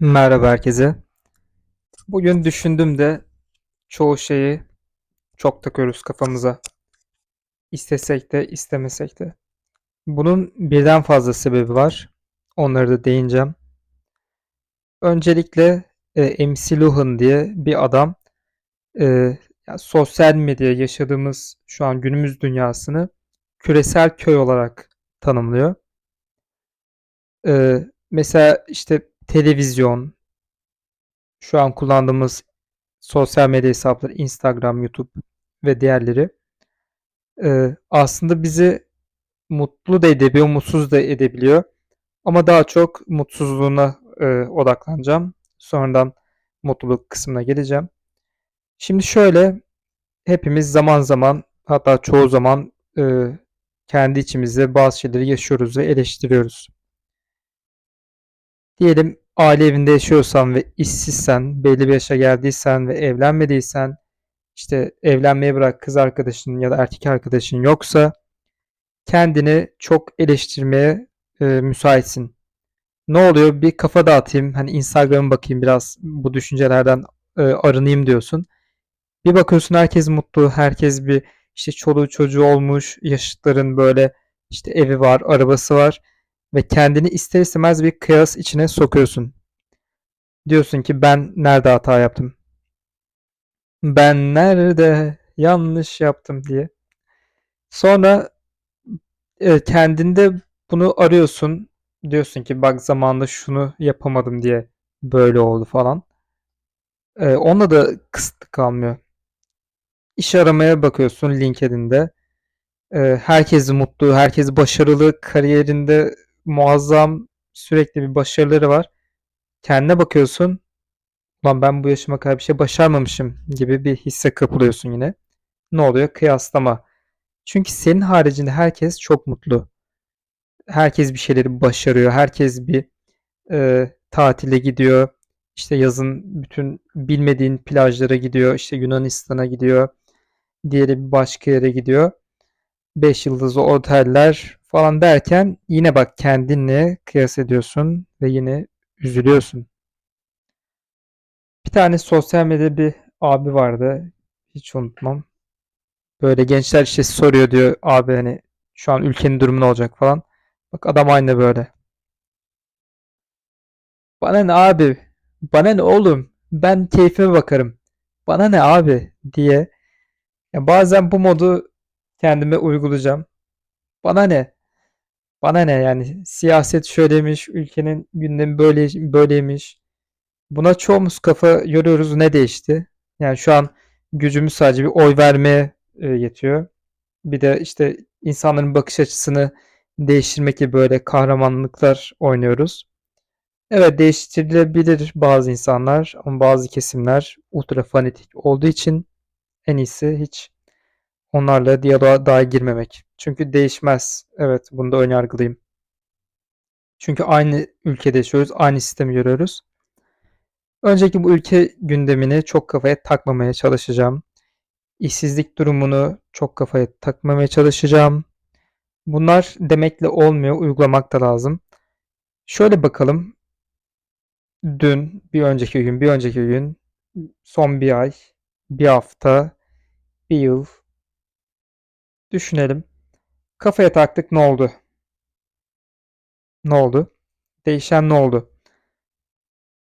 Merhaba herkese. Bugün düşündüm de çoğu şeyi çok takıyoruz kafamıza. İstesek de istemesek de. Bunun birden fazla sebebi var. Onları da değineceğim. Öncelikle e, MC Luhan diye bir adam e, ya sosyal medya yaşadığımız şu an günümüz dünyasını küresel köy olarak tanımlıyor. E, mesela işte televizyon, şu an kullandığımız sosyal medya hesapları Instagram, YouTube ve diğerleri e, aslında bizi mutlu da edebiliyor, mutsuz da edebiliyor. Ama daha çok mutsuzluğuna e, odaklanacağım. Sonradan mutluluk kısmına geleceğim. Şimdi şöyle hepimiz zaman zaman hatta çoğu zaman e, kendi içimizde bazı şeyleri yaşıyoruz ve eleştiriyoruz. Diyelim aile evinde yaşıyorsan ve işsizsen, belli bir yaşa geldiysen ve evlenmediysen, işte evlenmeye bırak kız arkadaşın ya da erkek arkadaşın yoksa kendini çok eleştirmeye e, müsaitsin. Ne oluyor? Bir kafa dağıtayım, hani Instagram'a bakayım biraz bu düşüncelerden e, arınayım diyorsun. Bir bakıyorsun herkes mutlu, herkes bir işte çoluğu çocuğu olmuş, yaşıtların böyle işte evi var, arabası var ve kendini ister istemez bir kıyas içine sokuyorsun. Diyorsun ki ben nerede hata yaptım? Ben nerede yanlış yaptım diye. Sonra e, kendinde bunu arıyorsun. Diyorsun ki bak zamanında şunu yapamadım diye böyle oldu falan. E, onunla da kısıtlı kalmıyor. İş aramaya bakıyorsun LinkedIn'de. E, herkes mutlu, herkes başarılı, kariyerinde muazzam sürekli bir başarıları var. Kendine bakıyorsun. Ulan ben bu yaşıma kadar bir şey başarmamışım gibi bir hisse kapılıyorsun yine. Ne oluyor? Kıyaslama. Çünkü senin haricinde herkes çok mutlu. Herkes bir şeyleri başarıyor. Herkes bir e, tatile gidiyor. İşte yazın bütün bilmediğin plajlara gidiyor. İşte Yunanistan'a gidiyor. Diğeri bir başka yere gidiyor. 5 yıldızlı oteller falan derken yine bak kendinle kıyas ediyorsun ve yine üzülüyorsun. Bir tane sosyal medyada bir abi vardı. Hiç unutmam. Böyle gençler işte soruyor diyor abi hani şu an ülkenin durumu ne olacak falan. Bak adam aynı böyle. Bana ne abi? Bana ne oğlum? Ben keyfime bakarım. Bana ne abi diye. Ya bazen bu modu kendime uygulayacağım. Bana ne? Bana ne yani siyaset şöylemiş, ülkenin gündemi böyle böyleymiş. Buna çoğumuz kafa yoruyoruz. Ne değişti? Yani şu an gücümüz sadece bir oy vermeye e, yetiyor. Bir de işte insanların bakış açısını değiştirmek gibi böyle kahramanlıklar oynuyoruz. Evet değiştirilebilir bazı insanlar ama bazı kesimler ultra fanatik olduğu için en iyisi hiç onlarla diyaloğa dahi girmemek. Çünkü değişmez. Evet bunu da önyargılıyım. Çünkü aynı ülkede yaşıyoruz, aynı sistemi görüyoruz. Önceki bu ülke gündemini çok kafaya takmamaya çalışacağım. İşsizlik durumunu çok kafaya takmamaya çalışacağım. Bunlar demekle olmuyor, uygulamak da lazım. Şöyle bakalım. Dün, bir önceki gün, bir önceki gün, son bir ay, bir hafta, bir yıl. Düşünelim. Kafaya taktık ne oldu? Ne oldu? Değişen ne oldu?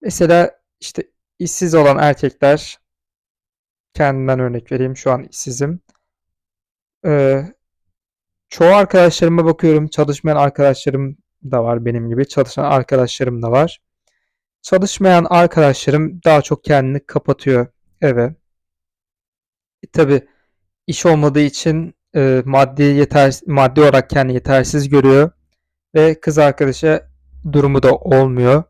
Mesela işte işsiz olan erkekler kendimden örnek vereyim. Şu an işsizim. Ee, çoğu arkadaşlarıma bakıyorum. Çalışmayan arkadaşlarım da var benim gibi. Çalışan arkadaşlarım da var. Çalışmayan arkadaşlarım daha çok kendini kapatıyor eve. E, tabii iş olmadığı için e, maddi yeter maddi olarak kendini yetersiz görüyor ve kız arkadaşa durumu da olmuyor.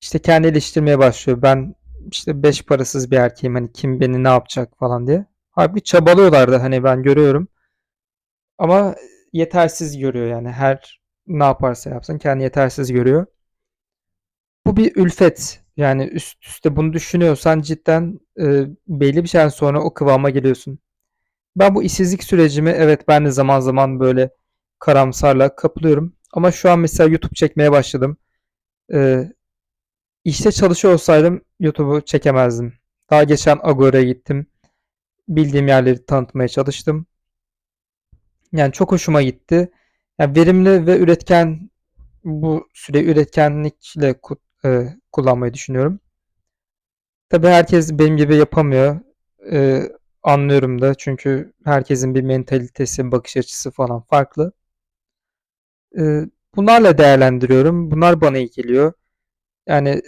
İşte kendi eleştirmeye başlıyor. Ben işte beş parasız bir erkeğim hani kim beni ne yapacak falan diye. Halbuki çabalıyorlardı hani ben görüyorum. Ama yetersiz görüyor yani her ne yaparsa yapsın kendi yetersiz görüyor. Bu bir ülfet. Yani üst üste bunu düşünüyorsan cidden e, belli bir şeyden sonra o kıvama geliyorsun. Ben bu işsizlik sürecimi evet ben de zaman zaman böyle karamsarla kapılıyorum. Ama şu an mesela YouTube çekmeye başladım. E, İşte çalışıyor olsaydım YouTube'u çekemezdim. Daha geçen Agora'ya gittim. Bildiğim yerleri tanıtmaya çalıştım. Yani çok hoşuma gitti. Yani verimli ve üretken bu süreyi üretkenlikle e, kullanmayı düşünüyorum. Tabii herkes benim gibi yapamıyor. E, anlıyorum da çünkü herkesin bir mentalitesi, bakış açısı falan farklı. E, bunlarla değerlendiriyorum. Bunlar bana iyi geliyor. Yani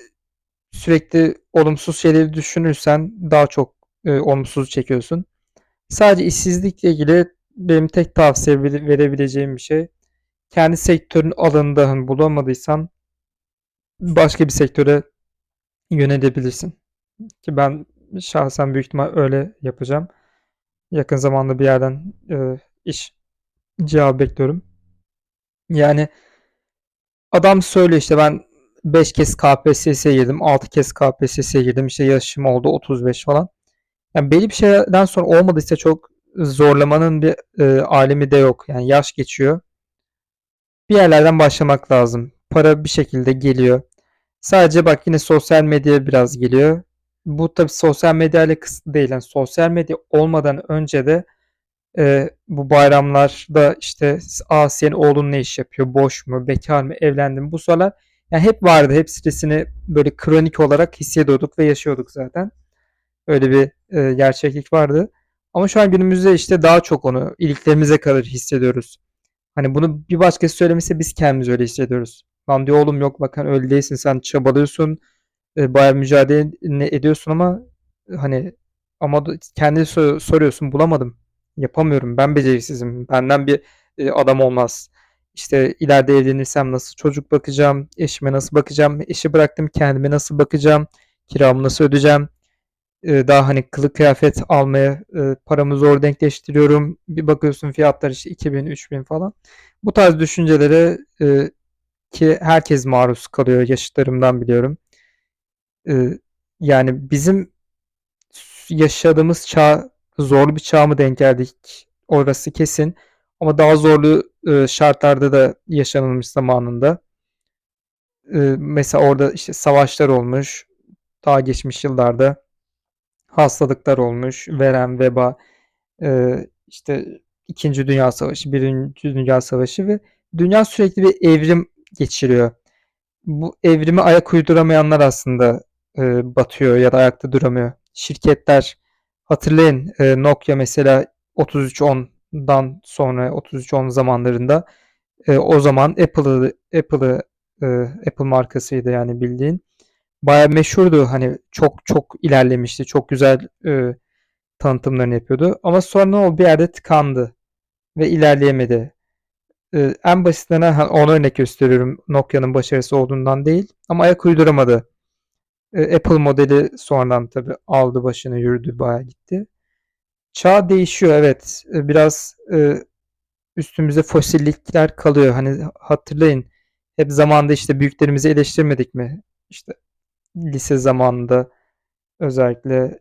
sürekli olumsuz şeyleri düşünürsen daha çok e, olumsuz çekiyorsun. Sadece işsizlikle ilgili benim tek tavsiye vere- verebileceğim bir şey. Kendi sektörün alanında hani bulamadıysan başka bir sektöre yönelebilirsin. Ki ben şahsen büyük ihtimal öyle yapacağım. Yakın zamanda bir yerden e, iş cevabı bekliyorum. Yani adam söylüyor işte ben 5 kez KPSS'ye girdim, 6 kez KPSS'ye girdim. İşte yaşım oldu 35 falan. Yani belli bir şeyden sonra olmadıysa çok zorlamanın bir e, alemi de yok. Yani yaş geçiyor. Bir yerlerden başlamak lazım. Para bir şekilde geliyor. Sadece bak yine sosyal medya biraz geliyor. Bu tabii sosyal medya ile kısıtlı değil. Yani sosyal medya olmadan önce de e, bu bayramlarda işte Aa, senin oğlun ne iş yapıyor? Boş mu? Bekar mı? Evlendi mi? Bu sorular yani hep vardı. Hep stresini böyle kronik olarak hissediyorduk ve yaşıyorduk zaten. Öyle bir e, gerçeklik vardı. Ama şu an günümüzde işte daha çok onu iliklerimize kadar hissediyoruz. Hani bunu bir başkası söylemese biz kendimiz öyle hissediyoruz. Lan diyor oğlum yok bak hani öyle değilsin sen çabalıyorsun e, bayağı mücadele ediyorsun ama e, hani ama kendi so- soruyorsun bulamadım. Yapamıyorum. Ben beceriksizim. Benden bir e, adam olmaz. İşte ileride evlenirsem nasıl çocuk bakacağım, eşime nasıl bakacağım, işi bıraktım kendime nasıl bakacağım, kiramı nasıl ödeyeceğim. Daha hani kılık kıyafet almaya paramı zor denkleştiriyorum. Bir bakıyorsun fiyatlar işte 2000, 3000 falan. Bu tarz düşüncelere ki herkes maruz kalıyor yaşıtlarımdan biliyorum. Ee, yani bizim yaşadığımız çağ zorlu bir çağa mı denk geldik? Orası kesin. Ama daha zorlu e, şartlarda da yaşanılmış zamanında. Ee, mesela orada işte savaşlar olmuş. Daha geçmiş yıllarda hastalıklar olmuş. Verem, veba, e, işte İkinci Dünya Savaşı, Birinci Dünya Savaşı ve dünya sürekli bir evrim geçiriyor. Bu evrime ayak uyduramayanlar aslında e, batıyor ya da ayakta duramıyor. Şirketler hatırlayın e, Nokia mesela 3310'dan sonra 3310 zamanlarında e, o zaman Apple'ı Apple'ı e, Apple markasıydı yani bildiğin. Bayağı meşhurdu hani çok çok ilerlemişti. Çok güzel e, tanıtımlarını yapıyordu. Ama sonra oldu? Bir yerde tıkandı ve ilerleyemedi. E, en basitinden ona örnek gösteriyorum. Nokia'nın başarısı olduğundan değil. Ama ayak uyduramadı. E, Apple modeli sonradan tabii aldı başını yürüdü bayağı gitti. Çağ değişiyor evet. E, Biraz e, üstümüze fosillikler kalıyor. Hani hatırlayın hep zamanda işte büyüklerimizi eleştirmedik mi? İşte lise zamanında özellikle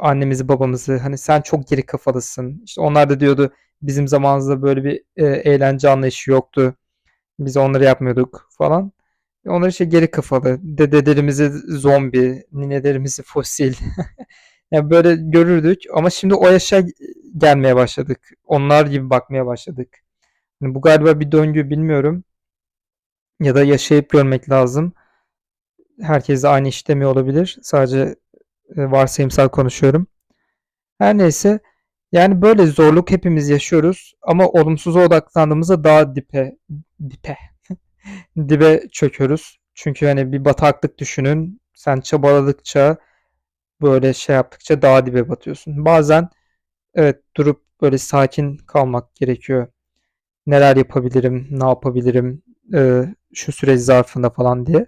annemizi babamızı hani sen çok geri kafalısın. İşte onlar da diyordu bizim zamanımızda böyle bir eğlence anlayışı yoktu. Biz onları yapmıyorduk falan. Onlar işte geri kafalı. Dedelerimizi zombi, ninelerimizi fosil. Yani böyle görürdük ama şimdi o yaşa gelmeye başladık. Onlar gibi bakmaya başladık. Yani bu galiba bir döngü bilmiyorum. Ya da yaşayıp görmek lazım. Herkes de aynı işlemi olabilir. Sadece e, varsayımsal konuşuyorum. Her neyse. Yani böyle zorluk hepimiz yaşıyoruz ama olumsuza odaklandığımızda daha dipe dipe dibe çöküyoruz. Çünkü hani bir bataklık düşünün. Sen çabaladıkça böyle şey yaptıkça daha dibe batıyorsun. Bazen evet durup böyle sakin kalmak gerekiyor. Neler yapabilirim, ne yapabilirim e, şu süreç zarfında falan diye.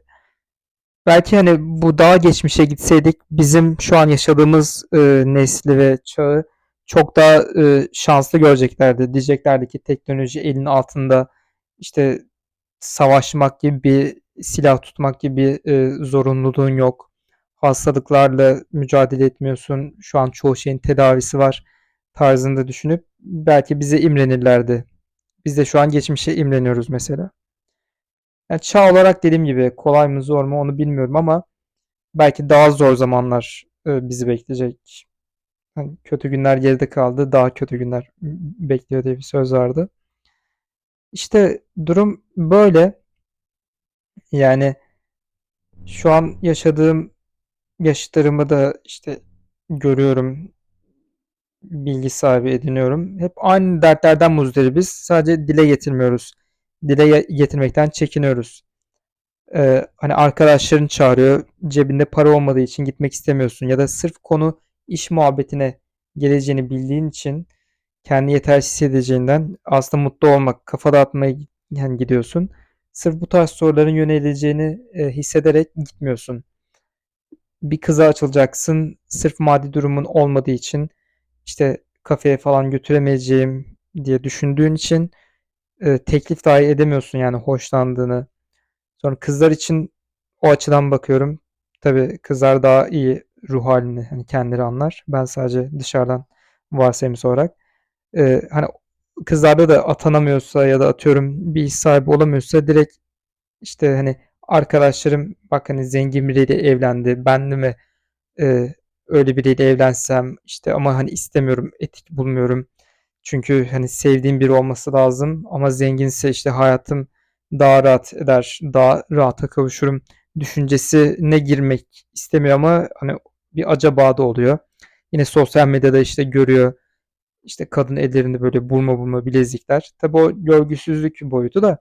Belki hani bu daha geçmişe gitseydik bizim şu an yaşadığımız e, nesli ve çağı çok daha e, şanslı göreceklerdi. Diyeceklerdi ki teknoloji elinin altında işte savaşmak gibi bir silah tutmak gibi e, zorunluluğun yok. Hastalıklarla mücadele etmiyorsun. Şu an çoğu şeyin tedavisi var tarzında düşünüp belki bize imrenirlerdi. Biz de şu an geçmişe imreniyoruz mesela. Yani çağ olarak dediğim gibi kolay mı zor mu onu bilmiyorum ama belki daha zor zamanlar e, bizi bekleyecek. Hani kötü günler geride kaldı, daha kötü günler bekliyor diye bir söz vardı. İşte durum böyle. Yani şu an yaşadığım yaşıtlarımı da işte görüyorum, bilgi sahibi ediniyorum. Hep aynı dertlerden muzdaribiz. Sadece dile getirmiyoruz. Dile getirmekten çekiniyoruz. Ee, hani arkadaşların çağırıyor, cebinde para olmadığı için gitmek istemiyorsun ya da sırf konu iş muhabbetine geleceğini bildiğin için kendi yetersiz hissedeceğinden aslında mutlu olmak, kafa dağıtmaya yani gidiyorsun. Sırf bu tarz soruların yöneleceğini e, hissederek gitmiyorsun. Bir kıza açılacaksın, sırf maddi durumun olmadığı için işte kafeye falan götüremeyeceğim diye düşündüğün için e, teklif dahi edemiyorsun yani hoşlandığını. Sonra kızlar için o açıdan bakıyorum. Tabii kızlar daha iyi ruh halini hani kendileri anlar. Ben sadece dışarıdan varsayımsal olarak. Ee, hani kızlarda da atanamıyorsa ya da atıyorum bir iş sahibi olamıyorsa direkt işte hani arkadaşlarım bak hani zengin biriyle evlendi. Ben de mi e, öyle biriyle evlensem işte ama hani istemiyorum, etik bulmuyorum. Çünkü hani sevdiğim biri olması lazım ama zenginse işte hayatım daha rahat eder, daha rahata kavuşurum düşüncesine girmek istemiyor ama hani bir acaba da oluyor. Yine sosyal medyada işte görüyor işte kadın ellerinde böyle burma burma bilezikler. Tabii o görgüsüzlük boyutu da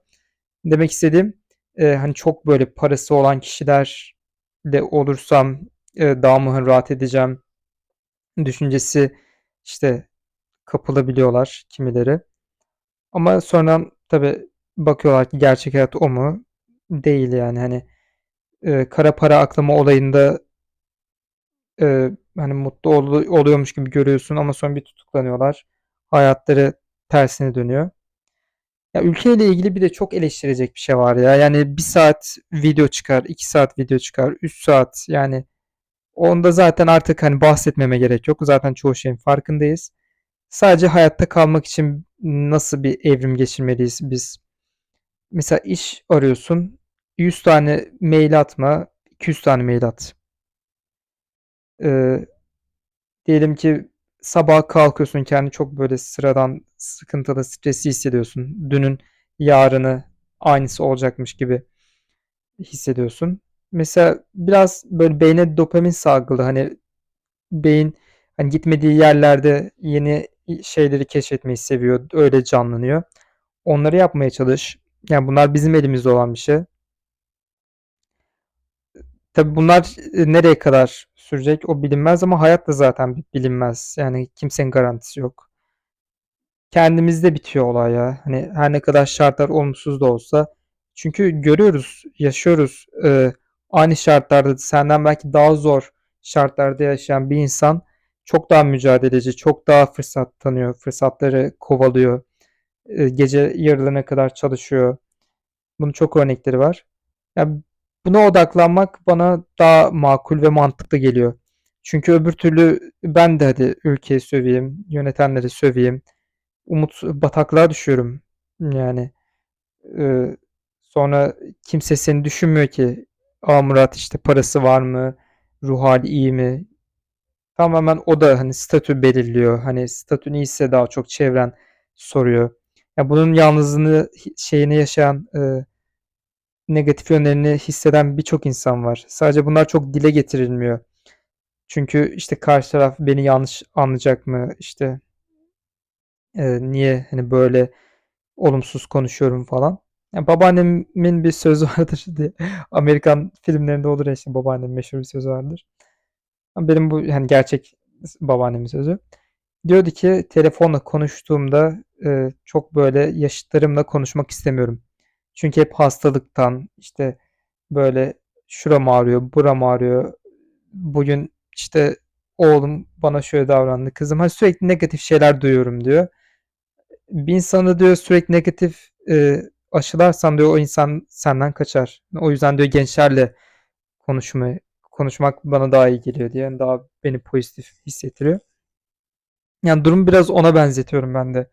demek istediğim e, hani çok böyle parası olan kişilerle olursam e, daha mı hani rahat edeceğim düşüncesi işte kapılabiliyorlar kimileri. Ama sonradan tabii bakıyorlar ki gerçek hayat o mu? Değil yani hani e, kara para aklama olayında e, hani mutlu ol- oluyormuş gibi görüyorsun ama sonra bir tutuklanıyorlar. Hayatları tersine dönüyor. Ya ülkeyle ilgili bir de çok eleştirecek bir şey var ya. Yani bir saat video çıkar, iki saat video çıkar, üç saat yani onda zaten artık hani bahsetmeme gerek yok. Zaten çoğu şeyin farkındayız. Sadece hayatta kalmak için nasıl bir evrim geçirmeliyiz biz? Mesela iş arıyorsun. 100 tane mail atma, 200 tane mail at. Ee, diyelim ki sabah kalkıyorsun kendi çok böyle sıradan, sıkıntılı, stresli hissediyorsun. Dünün yarını aynısı olacakmış gibi hissediyorsun. Mesela biraz böyle beyne dopamin salgılı hani beyin hani gitmediği yerlerde yeni şeyleri keşfetmeyi seviyor. Öyle canlanıyor. Onları yapmaya çalış. Yani bunlar bizim elimizde olan bir şey. Tabii bunlar e, nereye kadar sürecek o bilinmez ama hayat da zaten bi- bilinmez. Yani kimsenin garantisi yok. Kendimizde bitiyor olay ya. Hani her ne kadar şartlar olumsuz da olsa. Çünkü görüyoruz, yaşıyoruz. Ee, aynı şartlarda senden belki daha zor şartlarda yaşayan bir insan çok daha mücadeleci, çok daha fırsat tanıyor, fırsatları kovalıyor. Ee, gece yarılarına kadar çalışıyor. Bunun çok örnekleri var. Ya buna odaklanmak bana daha makul ve mantıklı geliyor. Çünkü öbür türlü ben de hadi ülkeyi söveyim, yönetenleri söveyim. Umut bataklığa düşüyorum. Yani e, sonra kimse seni düşünmüyor ki. Aa Murat işte parası var mı? Ruh hali iyi mi? Tamamen o da hani statü belirliyor. Hani statün iyiyse daha çok çevren soruyor. Ya bunun yalnızlığını şeyini yaşayan e, negatif yönlerini hisseden birçok insan var. Sadece bunlar çok dile getirilmiyor. Çünkü işte karşı taraf beni yanlış anlayacak mı? İşte e, niye hani böyle olumsuz konuşuyorum falan. Yani babaannemin bir sözü vardır. Amerikan filmlerinde olur ya işte babaannemin meşhur bir sözü vardır. Benim bu hani gerçek babaannemin sözü. Diyordu ki telefonla konuştuğumda e, çok böyle yaşıtlarımla konuşmak istemiyorum. Çünkü hep hastalıktan işte böyle şuram ağrıyor, buram ağrıyor. Bugün işte oğlum bana şöyle davrandı, kızım. Hani sürekli negatif şeyler duyuyorum diyor. Bir insanı diyor sürekli negatif e, aşılarsan diyor o insan senden kaçar. O yüzden diyor gençlerle konuşmayı konuşmak bana daha iyi geliyor diye. Yani daha beni pozitif hissettiriyor. Yani durum biraz ona benzetiyorum ben de.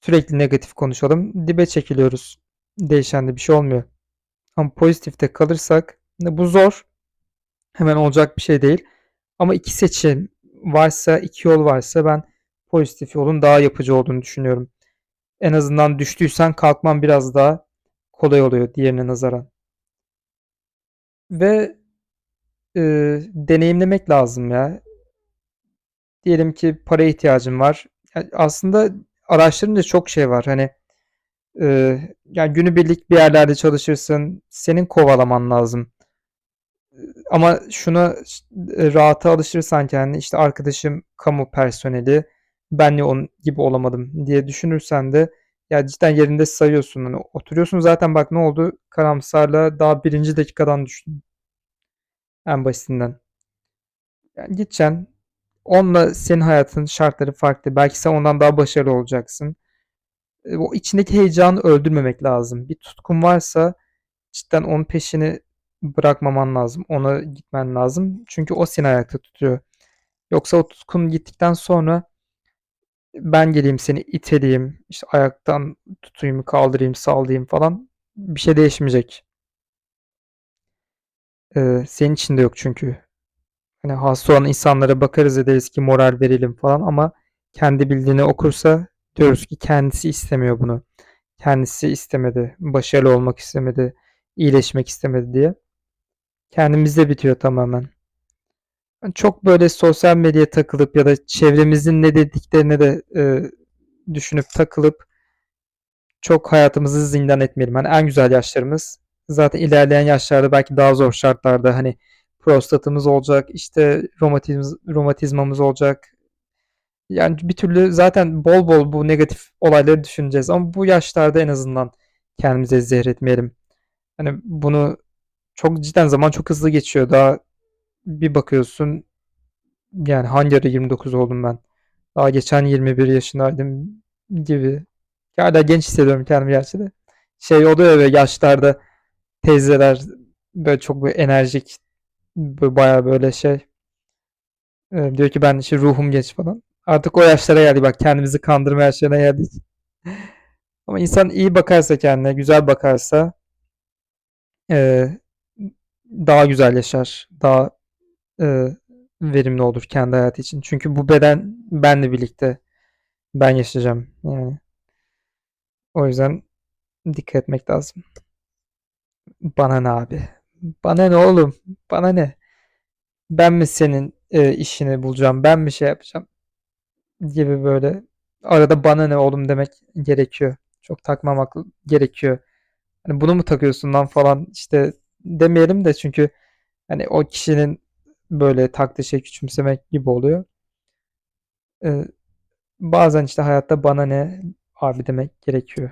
Sürekli negatif konuşalım. Dibe çekiliyoruz. değişen de bir şey olmuyor. Ama pozitifte kalırsak bu zor. Hemen olacak bir şey değil. Ama iki seçim varsa, iki yol varsa ben pozitif yolun daha yapıcı olduğunu düşünüyorum. En azından düştüysen kalkman biraz daha kolay oluyor diğerine nazaran. Ve e, deneyimlemek lazım ya. Diyelim ki paraya ihtiyacın var. Ya aslında araştırınca çok şey var. Hani e, yani günübirlik bir yerlerde çalışırsın. Senin kovalaman lazım. Ama şuna e, rahata alışırsan kendini işte arkadaşım kamu personeli ben niye onun gibi olamadım diye düşünürsen de ya cidden yerinde sayıyorsun. Hani oturuyorsun zaten bak ne oldu? Karamsarla daha birinci dakikadan düştün. En basitinden. Yani gideceksin. Onunla senin hayatın şartları farklı. Belki sen ondan daha başarılı olacaksın. E, O içindeki heyecanı öldürmemek lazım. Bir tutkun varsa cidden onun peşini bırakmaman lazım. Ona gitmen lazım. Çünkü o seni ayakta tutuyor. Yoksa o tutkun gittikten sonra ben geleyim seni iteleyeyim, işte ayaktan tutayım, kaldırayım, sallayayım falan bir şey değişmeyecek. Ee, senin içinde yok çünkü. Hani hasta olan insanlara bakarız ederiz ki moral verelim falan ama kendi bildiğini okursa diyoruz ki kendisi istemiyor bunu. Kendisi istemedi, başarılı olmak istemedi, iyileşmek istemedi diye. Kendimizde bitiyor tamamen. Çok böyle sosyal medyaya takılıp ya da çevremizin ne dediklerine de e, düşünüp takılıp çok hayatımızı zindan etmeyelim. Hani en güzel yaşlarımız zaten ilerleyen yaşlarda belki daha zor şartlarda hani prostatımız olacak, işte romatizm, romatizmamız olacak. Yani bir türlü zaten bol bol bu negatif olayları düşüneceğiz ama bu yaşlarda en azından kendimize zehir etmeyelim. Hani bunu çok cidden zaman çok hızlı geçiyor. Daha bir bakıyorsun yani hangi ara 29 oldum ben? Daha geçen 21 yaşındaydım gibi. Hala genç hissediyorum kendimi gerçi de. Şey oluyor böyle yaşlarda teyzeler böyle çok böyle enerjik bayağı böyle şey e, diyor ki ben işte ruhum genç falan. Artık o yaşlara geldik bak kendimizi kandırma yaşlarına geldik. Ama insan iyi bakarsa kendine, güzel bakarsa e, daha güzel yaşar. Daha e, verimli olur kendi hayatı için. Çünkü bu beden benle birlikte ben yaşayacağım. Yani o yüzden dikkat etmek lazım. Bana ne abi? Bana ne oğlum? Bana ne? Ben mi senin e, işini bulacağım? Ben mi şey yapacağım? Gibi böyle arada bana ne oğlum demek gerekiyor. Çok takmamak gerekiyor. Hani bunu mu takıyorsun lan falan işte demeyelim de çünkü hani o kişinin böyle taktığı şey küçümsemek gibi oluyor. E, bazen işte hayatta bana ne abi demek gerekiyor.